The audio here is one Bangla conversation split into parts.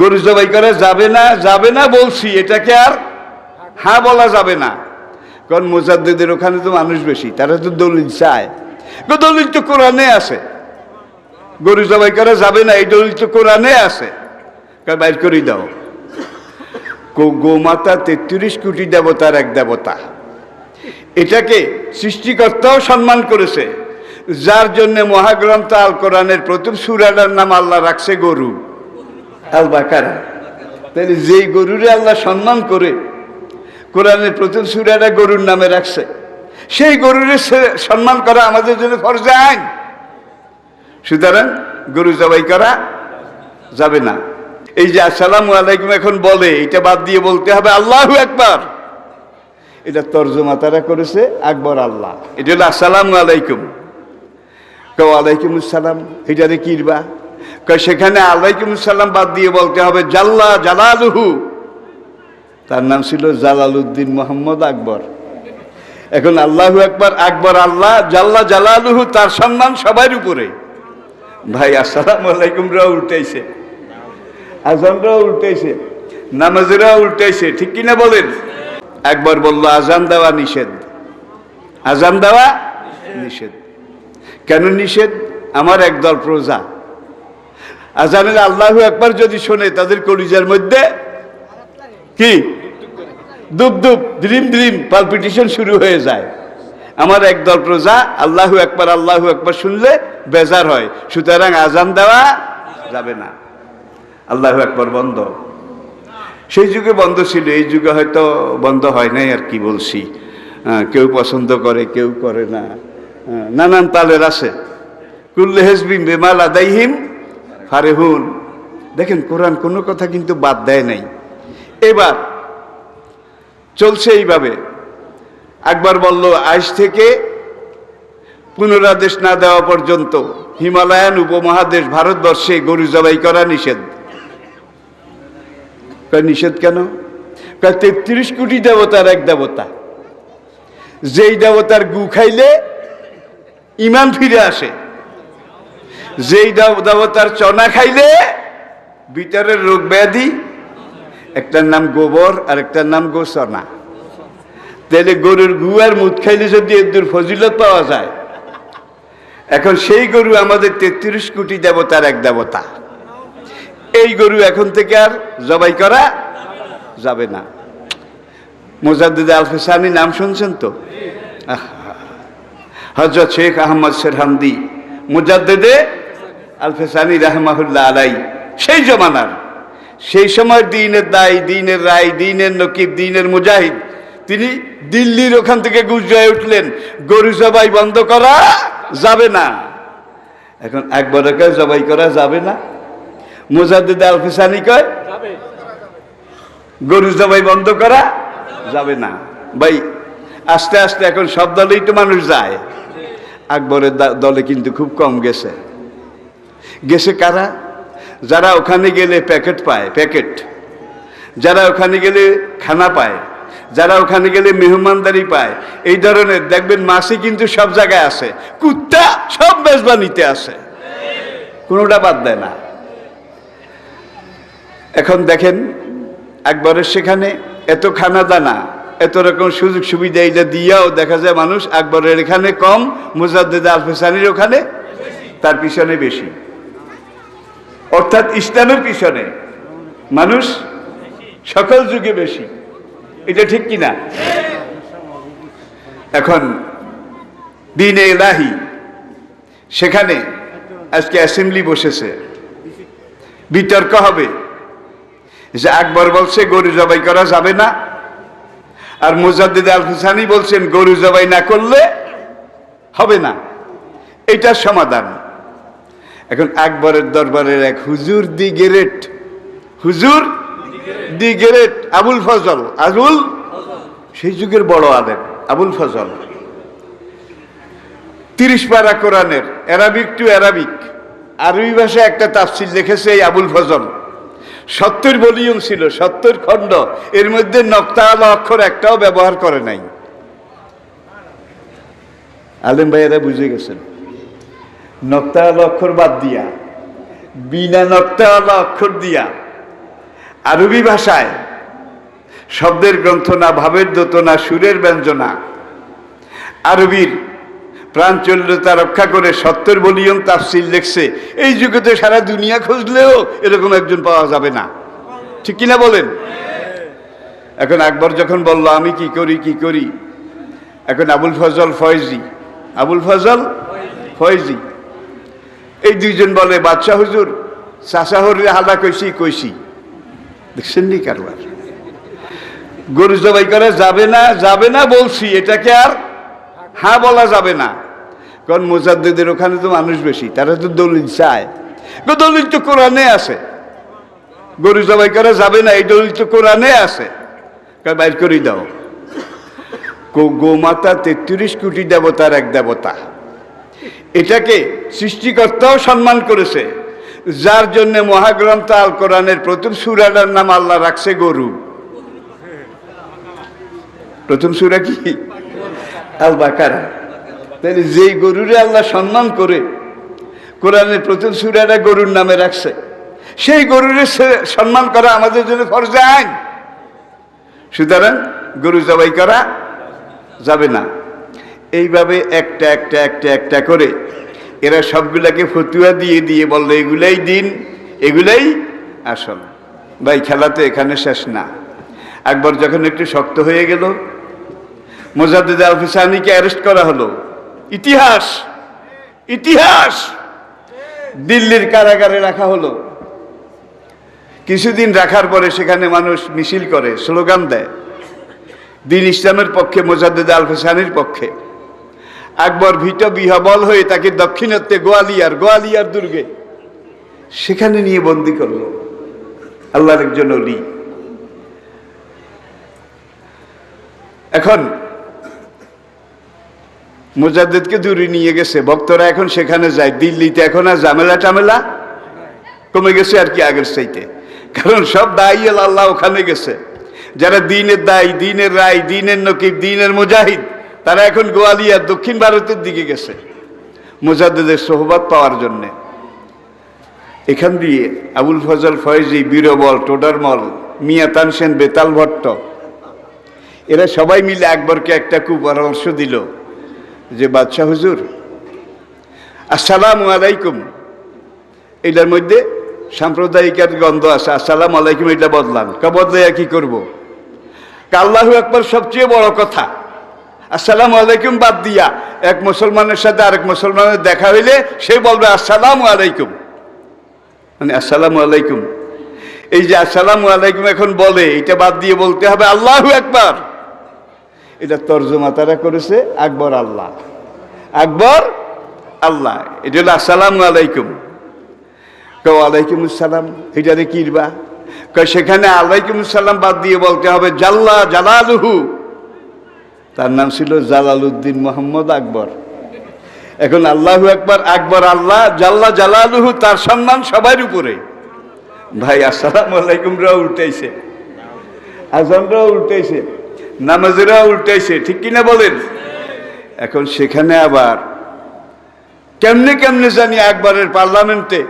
গরু জবাই করা, যাবে না যাবে না বলছি, এটাকে আর হ্যাঁ বলা যাবে না। কারণ মোজাদ্দেদের ওখানে তো মানুষ বেশি, তারা তো দলিল চায়। দলিল তো কোরআনে আছে। গরু জবাই করা, যাবে না, এই দলিল তো কোরআনে আছে। বাইর করেই দাও। গোমাতা তেত্রিশ কোটি দেবতার এক দেবতা। এটাকে সৃষ্টিকর্তাও সম্মান করেছে। যার জন্য মহাগ্রন্থ আল কোরআনের প্রথম সুরাটার নাম আল্লাহ রাখছে গরু। আল বাকারা তাহলে যেই গরুরে আল্লাহ সম্মান করে কোরআনের প্রথম সুরাটা গরুর নামে রাখছে, সেই গরুরে সম্মান করা আমাদের জন্য ফরজে আইন। সুতরাং গরু জবাই করা যাবে না। এই যে আসসালামু আলাইকুম এখন বলে, এটা বাদ দিয়ে বলতে হবে আল্লাহু একবার এটা তর্জমা তারা করেছে আকবর আল্লাহ। এটা হলো আসসালামু আলাইকুম। কেউ আলাইকুম আসসালাম এটারে কিরবা সেখানে আলাইকুম আসসালাম বাদ দিয়ে বলতে হবে, জাল্লা জালালুহু। তার নাম ছিল জালালউদ্দিন মোহাম্মদ আকবর। এখন আল্লাহু একবার আকবর আল্লাহ, জাল্লা জালালুহু তার সম্মান সবার উপরে। ভাই, আসসালামু আলাইকুমরাও উল্টাইছে। আজানরাও উল্টাইছে নামাজেরাও উল্টাইছে, ঠিক কিনা বলেন? একবার বলল, আজান দেওয়া নিষেধ। আজান দেওয়া নিষেধ। কেন নিষেধ? আমার একদল প্রজা। আজানের আল্লাহ একবার যদি শোনে, তাদের কলিজার মধ্যে কি? দুপ দুপ দ্রিম দ্রিম পালপিটিশন শুরু হয়ে যায়। আমার একদল প্রজা, আল্লাহু একবার আল্লাহু একবার শুনলে বেজার হয়। সুতরাং আজান দেওয়া যাবে না। আল্লাহু একবার বন্ধ। সেই যুগে বন্ধ ছিল, এই যুগে হয়তো বন্ধ হয় নাই আর কি বলছি। কেউ পছন্দ করে, কেউ করে না। নানান তালের আছে। কুল্লে হেসবিম বেমাল আদাইহিম ফারেহুন। দেখেন, কোরআন কোনো কথা কিন্তু বাদ দেয় নাই। এবার চলছে এইভাবে। একবার বলল, আজ থেকে পুনরাদেশ না দেওয়া পর্যন্ত হিমালয়ান উপমহাদেশ ভারতবর্ষে গরু জবাই করা নিষেধ। নিষেধ কেন? তেত্রিশ কোটি দেবতার এক দেবতা। যেই দেবতার গু খাইলে ইমান ফিরে আসে। যেই দেব- দেবতার চনা খাইলে, ভিতরের রোগ ব্যাধি, একটার নাম গোবর আর একটার নাম গোসনা তাহলে গরুর গু আর মুদ খাইলে যদি এদের ফজিলত পাওয়া যায়, এখন সেই গরু আমাদের তেত্রিশ কোটি দেবতার এক দেবতা। এই গরু এখন থেকে আর জবাই করা যাবে না। মোজাদ্দিদ আলফেসানি নাম শুনছেন তো? হজরত শেখ আহমদ সেরহামদি মুজাদ্দেদে আলফেসানি রাহমাহুল্লাহ আলাই সেই জমানার, সেই সময় দিনের দায়, দিনের রায়, দিনের নকিব, দিনের মুজাহিদ, তিনি দিল্লির ওখান থেকে গুজরায় উঠলেন। গরু জবাই বন্ধ করা যাবে না। এখন একবারকে জবাই করা যাবে না? মুজাদ্দিদ আলফিসানি কয়, গরু জবাই বন্ধ করা যাবে না। ভাই, আস্তে আস্তে এখন সব দলেই তো মানুষ যায়। আকবরের দলে কিন্তু খুব কম গেছে। গেছে কারা? যারা ওখানে গেলে প্যাকেট পায়, প্যাকেট। যারা ওখানে গেলে খানা পায়, যারা ওখানে গেলে মেহমানদারি পায়, এই ধরনের, দেখবেন মাসি কিন্তু সব জায়গায় আছে। কুত্তা সব মেজবানিতে আছে। কোনোটা বাদ দেয় না। এখন দেখেন একবারের সেখানে এত খানা দানা এত রকম সুযোগ সুবিধা এটা দিয়াও দেখা যায় মানুষ আকবরের এখানে কম, মুজাদ্দিদ আলফেসানির ওখানে তার পিছনে বেশি। অর্থাৎ ইসলামের পিছনে। মানুষ সকল যুগে বেশি। এটা ঠিক কিনা? এখন, দিনে এলাহি, সেখানে আজকে অ্যাসেম্বলি বসেছে। বিতর্ক হবে যে আকবর বলছে, গরু জবাই করা যাবে না। আর মুজাদ্দিদ আল হুসানি বলছেন, গরু জবাই না করলে হবে না। এটার সমাধান। এখন আকবরের দরবারের এক হুজুর দি গেরেট। হুজুর দি গেরেট, আবুল ফজল। আবুল? সেই যুগের বড় আলেম, আবুল ফজল। তিরিশ পারা কোরআনের, অ্যারাবিক টু অ্যারাবিক। আরবি ভাষায় একটা তাফসিল লিখেছে এই আবুল ফজল। সত্তর ভলিউম ছিল, সত্তর খণ্ড। এর মধ্যে নক্তা আলা অক্ষর একটাও ব্যবহার করে নাই। আলেম ভাইয়েরা বুঝে গেছেন। নক্তা অক্ষর বাদ দিয়া, বিনা নক্তা অক্ষর দিয়া, আরবি ভাষায় শব্দের গ্রন্থ না, ভাবের দোতনা সুরের ব্যঞ্জনা, আরবির প্রাঞ্চল্যতা রক্ষা করে সত্যের বলিয়ম তাফসিল লেখছে, এই যুগে তো সারা দুনিয়া খুঁজলেও এরকম একজন পাওয়া যাবে না। ঠিক কিনা বলেন? এখন আকবর যখন বলল, আমি কি করি কি করি? এখন আবুল ফজল ফয়জি। আবুল ফজল ফয়জি। এই দুইজন বলে, বাদশাহ হুজুর চাষা চাষাহরে হালা কইছি কইছি। দেখছেন নি কারবার? গরু জবাই করা, যাবে না যাবে না বলছি, এটাকে আর হ্যাঁ বলা যাবে না। কারণ মোজাদ্দেদের ওখানে তো মানুষ বেশি, তারা তো দলিল চায়। দলিল তো কোরআনে আছে। গরু জবাই করা, যাবে না, এই দলিল তো কোরআনে আছে। বাইর করে দাও। গোমাতা তেত্রিশ কোটি দেবতার এক দেবতা। এটাকে সৃষ্টিকর্তাও সম্মান করেছে। যার জন্য মহাগ্রন্থ আল কোরআনের প্রথম সুরাটার নাম আল্লাহ রাখছে গরু। প্রথম সুরা কি? আল বাকারা। তাহলে যেই গরুরে আল্লাহ সম্মান করে, কোরআনের প্রথম সুরাটা গরুর নামে রাখছে, সেই গরুরে সম্মান করা আমাদের জন্য ফরজে আইন। সুতরাং গরু জবাই করা যাবে না। এইভাবে একটা একটা একটা একটা করে। এরা সবগুলাকে ফতুয়া দিয়ে দিয়ে বলল, এগুলাই দিন, এগুলাই আসল। ভাই, খেলা তো এখানে শেষ না। একবার যখন একটু শক্ত হয়ে গেল, মোজাদ্দেদ আল অ্যারেস্ট করা হলো। ইতিহাস ইতিহাস! দিল্লির কারাগারে রাখা হলো। কিছুদিন রাখার পরে সেখানে মানুষ মিছিল করে, স্লোগান দেয়। দিন ইসলামের পক্ষে, মোজাদ্দেদ আল পক্ষে। আকবর ভীত বিহবল হয়ে তাকে দক্ষিণাত্যে গোয়ালিয়ার গোয়ালিয়ার দুর্গে। সেখানে নিয়ে বন্দি করল। আল্লাহর একজন অলি এখন মোজাদ্দেদকে দূরে নিয়ে গেছে। ভক্তরা এখন সেখানে যায়। দিল্লিতে এখন আর ঝামেলা টামেলা কমে গেছে আর কি আগের চাইতে। কারণ সব দায়ী আল্লাহ ওখানে গেছে। যারা দিনের দায়ী, দিনের রায়, দিনের নকিব, দিনের মুজাহিদ তারা এখন গোয়ালিয়ার দক্ষিণ ভারতের দিকে গেছে, মুজাদ্দেদের সোহবাদ পাওয়ার জন্যে। এখান দিয়ে আবুল ফজল ফয়েজি, বীরবল, টোডারমল, মিয়া তানসেন, বেতাল ভট্ট, এরা সবাই মিলে আকবরকে একটা কুপরামর্শ দিল যে, বাদশাহ হুজুর, আসসালামু আলাইকুম। এটার মধ্যে সাম্প্রদায়িকের গন্ধ আছে, আসসালাম আলাইকুম, এটা বদলান। কা বদলাইয়া কি করব? আল্লাহু একবার সবচেয়ে বড় কথা। আসসালামু আলাইকুম বাদ দিয়া। এক মুসলমানের সাথে আরেক মুসলমানের দেখা হইলে সে বলবে, আসসালামু আলাইকুম। মানে আসসালামু আলাইকুম। এই যে আসসালামু আলাইকুম এখন বলে, এটা বাদ দিয়ে বলতে হবে, আল্লাহ একবার এটা তর্জমা তারা করেছে, আকবর আল্লাহ। আকবর আল্লাহ। এটা হলো, আসসালামু আলাইকুম। কেউ আলাইকুম আসসালাম। এটা এটারে কিরবা সেখানে আলাইকুম সালাম বাদ দিয়ে বলতে হবে, জাল্লা জালালুহু। তার নাম ছিল জালালউদ্দিন মোহাম্মদ আকবর। এখন আল্লাহু একবার আকবর আল্লাহ, জাল্লা জালালুহু তার সম্মান সবার উপরে। ভাই, আসসালাম আলাইকুম, রাও উল্টাইছে। আজমরাও উল্টাইছে নামাজেরাও উল্টাইছে, ঠিক কিনা বলেন? এখন সেখানে আবার কেমনে কেমনে জানি আকবরের পার্লামেন্টে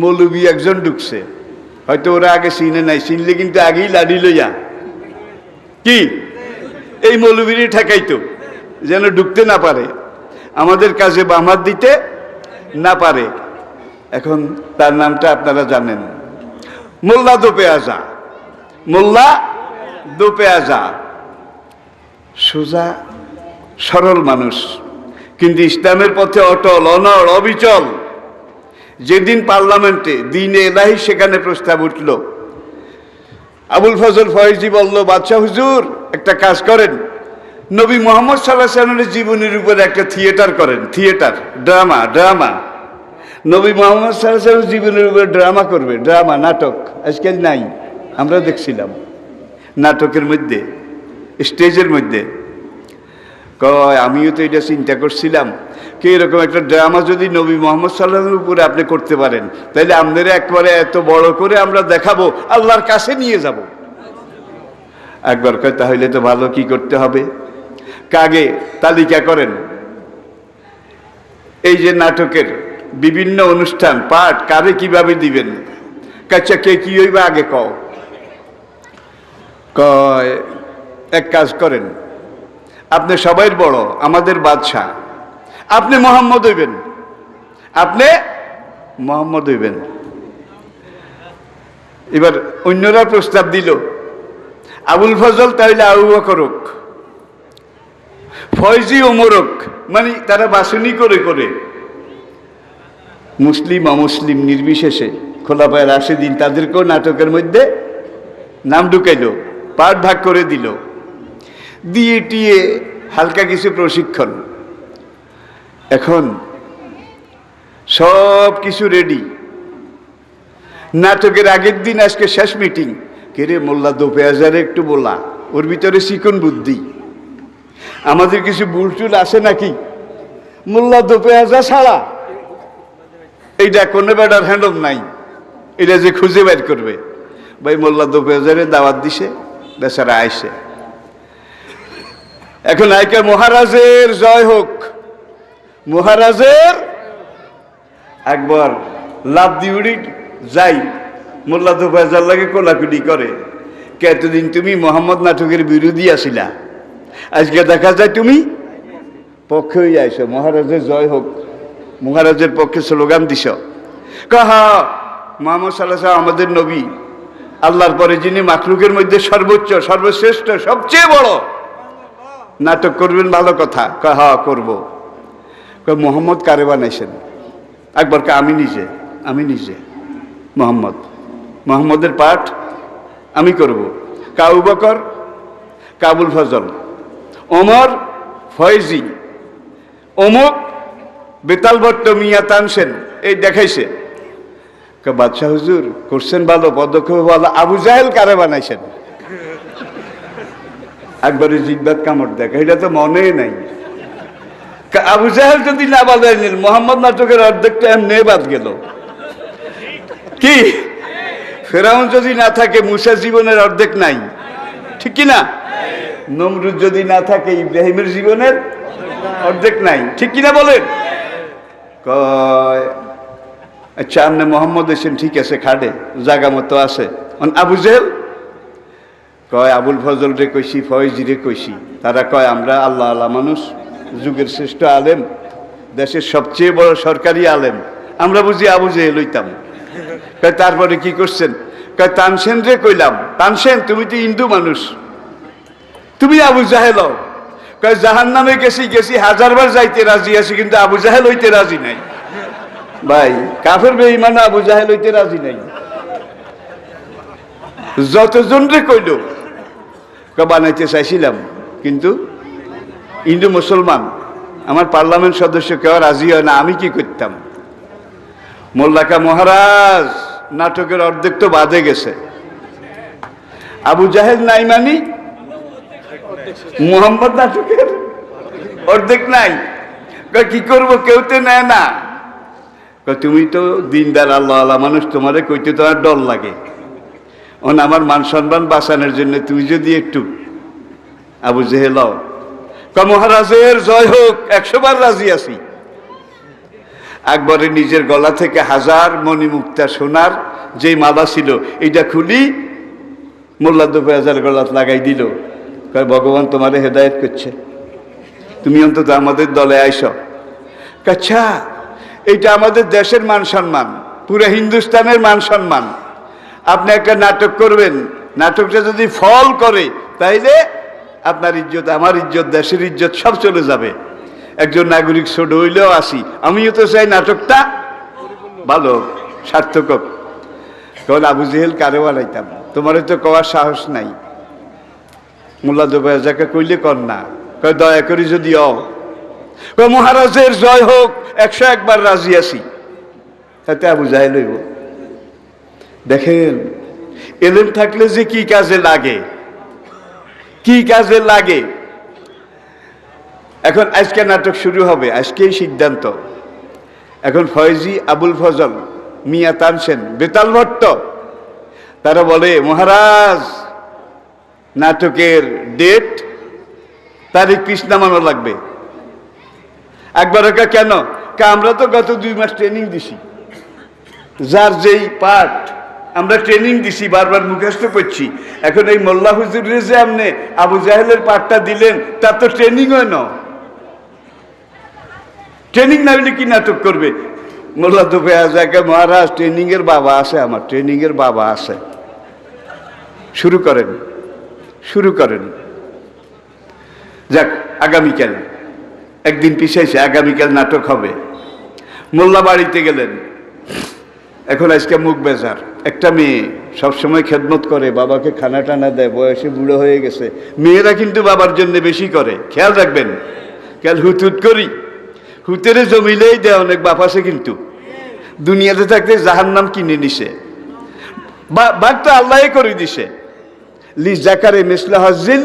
মৌলবী একজন ঢুকছে। হয়তো ওরা আগে চিনে নাই, চিনলে কিন্তু আগেই লাড়ি লইয়া। কি? এই মৌলবীরই ঠেকাইতো, যেন ঢুকতে না পারে। আমাদের কাজে বামার দিতে না পারে। এখন তার নামটা আপনারা জানেন। মোল্লা দোপে আজা মোল্লা দোপে আজা সোজা, সরল মানুষ। কিন্তু ইসলামের পথে অটল, অনড়, অবিচল। যেদিন পার্লামেন্টে দিনে এলাহি সেখানে প্রস্তাব উঠল, আবুল ফজল ফয়েজি বলল, বাদশাহ হুজুর একটা কাজ করেন। নবী মোহাম্মদ সাল্লাহ সাল্লামের জীবনের উপরে একটা থিয়েটার করেন, থিয়েটার, ড্রামা ড্রামা। নবী মোহাম্মদ সাল্লাহ জীবনের উপরে ড্রামা করবে, ড্রামা, নাটক, আজকাল নাই আমরা দেখছিলাম। নাটকের মধ্যে, স্টেজের মধ্যে। কয়, আমিও তো এটা চিন্তা করছিলাম কি এরকম একটা ড্রামা যদি নবী মোহাম্মদ সাল্লামের উপরে আপনি করতে পারেন, তাহলে আমাদের একবারে এত বড় করে আমরা দেখাবো, আল্লাহর কাছে নিয়ে যাব। একবার কয়, তাহলে তো ভালো, কি করতে হবে? কাগে তালিকা করেন। এই যে নাটকের বিভিন্ন অনুষ্ঠান, পাঠ, কারে কীভাবে দিবেন? কাচ্চা, কে কি হইবে আগে কও। কয়, এক কাজ করেন। আপনি সবাই বড়, আমাদের বাদশাহ। আপনি মোহাম্মদ হইবেন। আপনি মোহাম্মদ হইবেন। এবার অন্যরা প্রস্তাব দিল। আবুল ফজল তাইলে আবু বকরক, ফয়জি ওমরক মানে তারা বাসনি করে করে। মুসলিম, অমুসলিম নির্বিশেষে খোলাপায় রাশেদিন তাদেরকেও নাটকের মধ্যে নাম ঢুকাইল, পাঠ ভাগ করে দিল। দিয়ে টিয়ে হালকা কিছু প্রশিক্ষণ। এখন সব কিছু রেডি নাটকের আগের দিন আজকে শেষ মিটিং কেরে মোল্লা দোপে হাজারে একটু বলা, ওর ভিতরে চিকন বুদ্ধি। আমাদের কিছু বুলটুল আছে নাকি? মোল্লা দোপে হাজার ছাড়া। এইটা কোনো বেটার হ্যান্ডল নাই এটা যে খুঁজে বের করবে। ভাই, মোল্লা দোপে হাজারে দাওয়াত দিছে, বেচারা আইসে এখন আইকে মহারাজের জয় হোক। মহারাজের একবার লাভ দিউড়ি যাই। মোল্লা তো ফয়জার লাগে কোলাকুলি করে। কে এতদিন তুমি মোহাম্মদ নাটকের বিরোধী আছিলা আজকে দেখা যায় তুমি পক্ষে হয়ে মহারাজের জয় হোক, মহারাজের পক্ষে স্লোগান দিছ কাহা মোহাম্মদ সাল্লাহ আমাদের নবী, আল্লাহর পরে যিনি মাখলুকের মধ্যে সর্বোচ্চ, সর্বশ্রেষ্ঠ, সবচেয়ে বড়, নাটক করবেন ভালো কথা। কয় হা করব মোহাম্মদ কারে বানাইছেন? একবার আমি নিজে আমি নিজে, মোহাম্মদ। মোহাম্মদের পাঠ আমি করব। কাউ বকর, কাবুল ফজল, ওমর ফয়জি, অমুক বেতাল ভট্ট মিয়া তানসেন, এই দেখাইছে। বাদশাহ হুজুর, করছেন ভালো, পদক্ষেপ ভালো, আবু জাহেল কারে বানাইছেন? একবারে জিজ্ঞাত কামড় দেখা, এটা তো মনে নাই। আবু জাহেল যদি না বাজাইলেন, মোহাম্মদ নাটকের অর্ধেকটা এমনি বাদ গেল। কি? ফেরাউন যদি না থাকে, মুসা জীবনের অর্ধেক নাই। ঠিক কি না নমরুদ যদি না থাকে, ইব্রাহিমের জীবনের অর্ধেক নাই। ঠিক কিনা বলেন? কয় আচ্ছা আপনি মোহাম্মদ এসেন ঠিক আছে, খাটে, জাগা মতো আছে। আবু জেহেল? কয়, আবুল ফজল রে কইছি, ফয়েজি রে কইছি। তারা কয়, আমরা আল্লাহ আল্লাহ মানুষ, যুগের শ্রেষ্ঠ আলেম, দেশের সবচেয়ে বড় সরকারি আলেম। আমরা বুঝি আবু জেহেল হইতাম। তারপরে কি করছেন? তানসেন রে কইলাম, তানসেন, তুমি তো হিন্দু মানুষ। তুমি আবু জাহেল। জাহান নামে গেছি গেছি হাজারবার যাইতে রাজি আছি, কিন্তু আবু জাহেল হইতে রাজি নাই। ভাই, কাফের বেঈমান আবু জাহেল হইতে রাজি নাই। যতজন রে কইল বানাইতে চাইছিলাম, কিন্তু হিন্দু মুসলমান, আমার পার্লামেন্ট সদস্য কেউ রাজি হয় না, আমি কি করতাম? মোল্লাকা মহারাজ, নাটকের অর্ধেক তো বাদে গেছে। আবু জাহেদ নাই মানি মোহাম্মদ নাটকের অর্ধেক নাই। কি করব, কেউ তো নেয় না। তুমি তো দিনদার আল্লাহ আল্লাহ মানুষ তোমারে কইতে তোমার ডর লাগে। ওন আমার মান সম্মান বাঁচানোর জন্য তুমি যদি একটু আবু জেহেল হও। কয়, মহারাজের জয় হোক একশোবার রাজি আছি। একবারে নিজের গলা থেকে হাজার মণিমুক্তা সোনার যে মালা ছিল, এইটা খুলি মোল্লা দুপে হাজার গলাত লাগাই দিল। ভগবান তোমারে হেদায়েত করছে। তুমি অন্তত আমাদের দলে আইস। আচ্ছা এইটা আমাদের দেশের মান সম্মান, পুরো হিন্দুস্তানের মান সম্মান। আপনি একটা নাটক করবেন, নাটকটা যদি ফল করে, তাইলে আপনার ইজ্জত, আমার ইজ্জত, দেশের ইজ্জত সব চলে যাবে। একজন নাগরিক ছোট হইলেও আসি। আমিও তো চাই নাটকটা ভালো সার্থক কারণ আবু জেহেল কারে বানাইতাম? তোমার তো কওয়ার সাহস নাই। মোল্লা দুবাইজাকে কইলে কর না। কয়, দয়া করি যদি অ মহারাজের জয় হোক, একশো একবার রাজি আছি। তাতে আবু জাহেল হইব। দেখেন এলেন থাকলে যে কি কাজে লাগে? কি কাজে লাগে? এখন আজকে নাটক শুরু হবে, আজকেই সিদ্ধান্ত। এখন ফয়জি আবুল ফজল, মিয়া তানসেন বেতাল ভট্ট, তারা বলে, মহারাজ, নাটকের ডেট তারিখ পিস নামানো লাগবে। একবার ওকে কেন? আমরা তো গত দুই মাস ট্রেনিং দিছি। যার যেই পার্ট আমরা ট্রেনিং দিছি, বারবার মুখস্থ করছি। এখন এই মোল্লা হুজুরের যে আপনি আবু জাহেলের পাঠটা দিলেন, তার তো ট্রেনিং হয় না। ট্রেনিং না হলে কি নাটক করবে? মোল্লা তো যাকে মহারাজ ট্রেনিং এর বাবা আছে আমার ট্রেনিং এর বাবা আছে। শুরু করেন শুরু করেন। যাক, আগামীকাল। একদিন পিছাইছে, আগামীকাল নাটক হবে। মোল্লা বাড়িতে গেলেন। এখন আজকে মুখ বেজার। একটা মেয়ে সবসময় খেদমত করে, বাবাকে খানা টানা দেয়, বয়সে বুড়ো হয়ে গেছে। মেয়েরা কিন্তু বাবার জন্য বেশি করে। খেয়াল রাখবেন, খেয়াল হুতুত করি। হুতেরে জমিলেই দেয় অনেক বাপ আছে কিন্তু। দুনিয়াতে থাকতে জাহান নাম কিনে নিছে। বাঘ তো আল্লাহ করে দিছে। লি জাকারে মিসলা হাজিল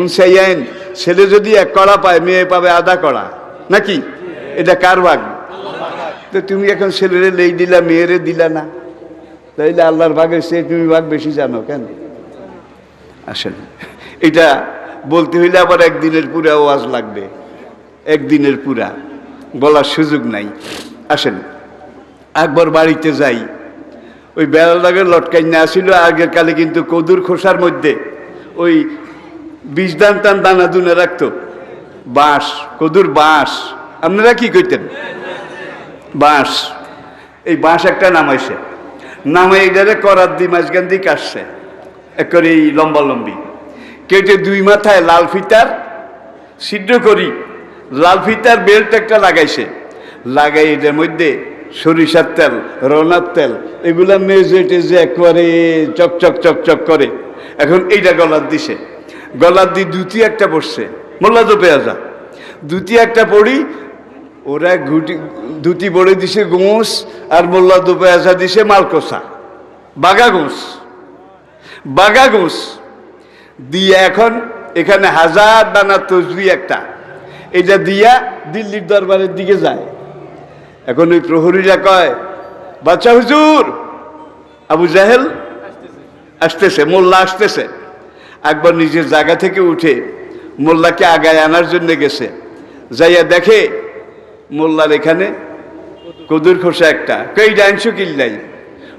উনসাইয়াইন, ছেলে যদি এক কড়া পায়, মেয়ে পাবে আধা কড়া। নাকি? এটা কার বাঘ? তো তুমি এখন ছেলেরে লেই দিলা, মেয়েরে দিলা না। তাইলে আল্লাহর ভাগের সে তুমি ভাগ বেশি জানো কেন? আসেন। এটা বলতে হইলে আবার একদিনের পুরা ওয়াজ লাগবে। একদিনের পুরা, বলার সুযোগ নাই। আসেন একবার বাড়িতে যাই। ওই বেড়ালাগের লটকাই না আসিল আগের কালে কিন্তু কদুর খোসার মধ্যে ওই বীজ দান টান দানা দুনে রাখতো। বাঁশ, কদুর বাঁশ। আপনারা কি কইতেন? বাঁশ। এই বাঁশ একটা নামাইছে। নামে এটারে করার দি মাঝখান দিয়ে কাটছে। একরে এই লম্বা লম্বি। কেটে দুই মাথায় লাল ফিতার ছিদ্র করি। লাল ফিতার বেল্ট একটা লাগাইছে। লাগাই এটার মধ্যে সরিষার তেল, রনার তেল, এগুলা মেজে টেজে একবারে চকচক চকচক করে। এখন এইটা গলার দিছে। গলার দিয়ে দুটি একটা পড়ছে মোল্লা তো পেঁয়াজা দুটি একটা পড়ি ওরা ঘুটি দুটি বড়ে দিছে গোঁস আর মোল্লা দুপে আসা দিছে মালকোসা বাগা গোঁস বাগা গোঁস দিয়ে এখন এখানে হাজার দানা তসবি একটা। এটা দিয়া দিল্লির দরবারের দিকে যায়। এখন ওই প্রহরীরা কয়, বাচ্চা হুজুর, আবু জাহেল আসতেছে, মোল্লা আসতেছে। একবার নিজের জায়গা থেকে উঠে মোল্লাকে আগায় আনার জন্য গেছে। যাইয়া দেখে মোল্লার এখানে কদুর খোসা একটা। কই ডাইনশো কিল্লাই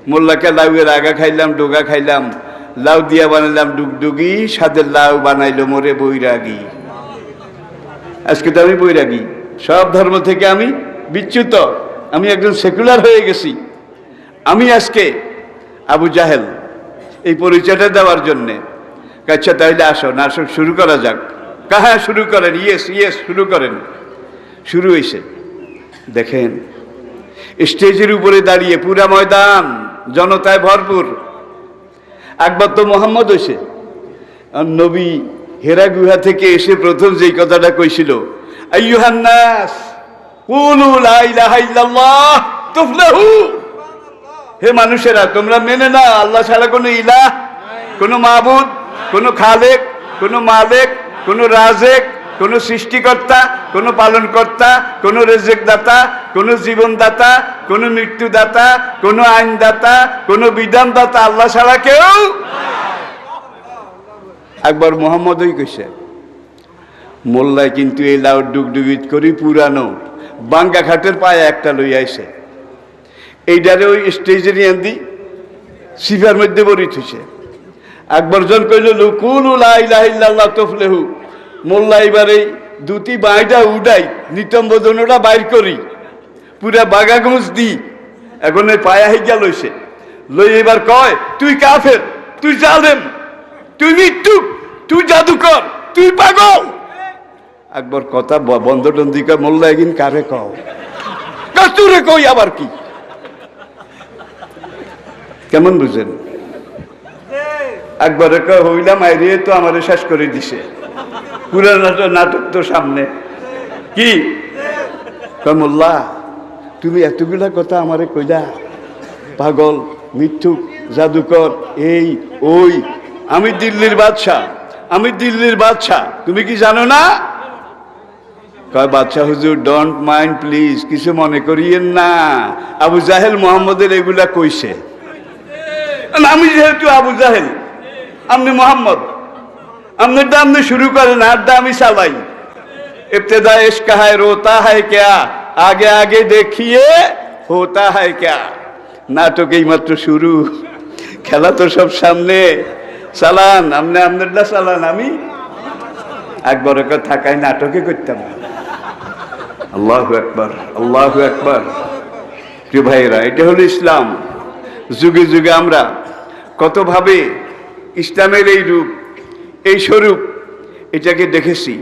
মোল্লাকে লাউয়ের আগা খাইলাম, ডোগা খাইলাম, লাউ দিয়া বানাইলাম, ডুগডুগি, সাদের লাউ বানাইলো মোরে বৈরাগী। আজকে তো আমি বৈরাগী। সব ধর্ম থেকে আমি বিচ্যুত। আমি একজন সেকুলার হয়ে গেছি। আমি আজকে আবু জাহেল, এই পরিচয়টা দেওয়ার জন্যে। আচ্ছা তাইলে আসো না, আসো, শুরু করা যাক। কাহা শুরু করেন? ইয়েস ইয়েস, শুরু করেন। শুরু হয়েছে দেখেন, স্টেজের উপরে দাঁড়িয়ে পুরা ময়দান, জনতায় ভরপুর। একবার তো মোহাম্মদ হয়েছে নবী হেরা গুহা থেকে এসে প্রথম যেই কথাটা কইছিল হে মানুষেরা, তোমরা মেনে না আল্লাহ ছাড়া কোনো ইলাহ, কোনো মাবুদ, কোনো খালেক, কোনো মালেক, কোনো রাজেক, কোনো সৃষ্টিকর্তা, কোনো পালনকর্তা, কোনো রেজেকদাতা, কোনো জীবনদাতা, কোনো মৃত্যুদাতা, কোনো আইনদাতা, কোনো বিধানদাতা, আল্লাহ ছাড়া কেউ একবার মোহাম্মদই কইছে, মোল্লায় কিন্তু এই লাউ ডুগডুগিত করি পুরানো, বাঙ্গা ঘাটের পায়ে একটা লই আইছে। এইটারে ওই স্টেজে নিয়ে দি সিফার মধ্যে বরি থুছে একবার জন কইল লুকুল ইল্লাল্লাহ তফলেহু মোল্লা এবারে দুটি বাইটা উডাই নিতম্বদনটা বাইর করি, পুরা বাগা ঘুষ দি, এখন ওই পায়া হিগা লইছে। লই এবার কয়, তুই কাফের, তুই জালেম, তুই মৃত্যু তুই জাদুকর তুই পাগল। একবার কথা বন্ধ টন্দিকা মোল্লা একদিন কারে কও? কাস্তুরে কই আবার কি? কেমন বুঝেন একবারে কয় হইলাম আইরিয়ে তো আমারে শেষ করে দিছে। পুরো নাটক তো সামনে। কি? মোল্লা তুমি এতগুলা কথা আমারে কইলা। পাগল মিথ্যুক জাদুকর এই ওই। আমি দিল্লির বাদশাহ। আমি দিল্লির বাদশাহ। তুমি কি জানো না? কয় বাচ্চা হুজুর ডোন্ট মাইন্ড প্লিজ কিছু মনে করিয়েন না। আবু জাহেল মোহাম্মদের এগুলা কইছে। আমি যেহেতু আবু জাহেল, আপনি মোহাম্মদ। আপনার দাম শুরু করেন, আর দামি চালাই। ইবতদা ইশক হায়, রোতা হায় ক্যা? আগে আগে দেখিয়ে হোতা হায় ক্যা? নাটক এইমাত্র শুরু। খেলা তো সব সামনে। চালান আপনি আপনারটা চালান আমি একবার ওকে থাকায় নাটকে করতাম আল্লাহ একবার আল্লাহ একবার প্রিয় ভাইরা এটা হলো ইসলাম। যুগে যুগে আমরা কতভাবে ইসলামের এই রূপ, এই স্বরূপ, এটাকে দেখেছি।